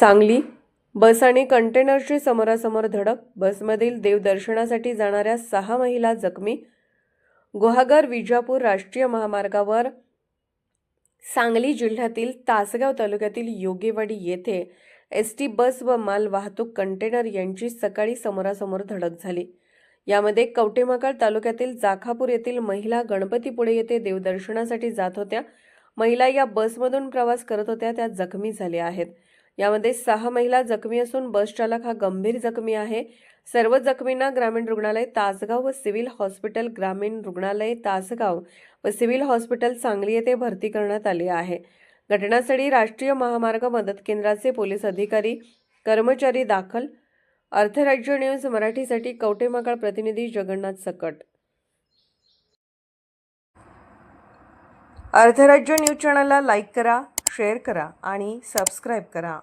सांगली. बस आणि कंटेनरची समोरासमोर धडक. बसमधील देवदर्शनासाठी जाणाऱ्या सहा महिला जखमी. गुहागर विजापूर राष्ट्रीय महामार्गावर सांगली जिल्ह्यातील तासगाव तालुक्यातील योगेवाडी येथे एस टी बस व माल वाहतूक कंटेनर यांची सकाळी समोरासमोर धडक झाली. यामध्ये कवटेमहाकाळ तालुक्यातील जाखापूर येथील महिला गणपतीपुळे येथे देवदर्शनासाठी जात होत्या. महिला या बसमधून प्रवास करत होत्या. त्या जखमी झाल्या आहेत. यामध्ये सहा महिला जखमी असून बस चालक हा गंभीर जखमी आहे. सर्व जखमींना ग्रामीण रुग्णालय तासगाव व सिव्हिल हॉस्पिटल ग्रामीण रुग्णालय तासगाव व सिव्हिल हॉस्पिटल सांगली येथे भरती करण्यात आले आहे. घटनास्थळी राष्ट्रीय महामार्ग मदत केंद्राचे पोलीस अधिकारी कर्मचारी दाखल. अर्थराज्य न्यूज मराठीसाठी कवटेमाकाळ प्रतिनिधी जगन्नाथ सकट. अर्थराज्य न्यूज चॅनलला लाईक करा शेअर करा आणि सबस्क्राईब करा.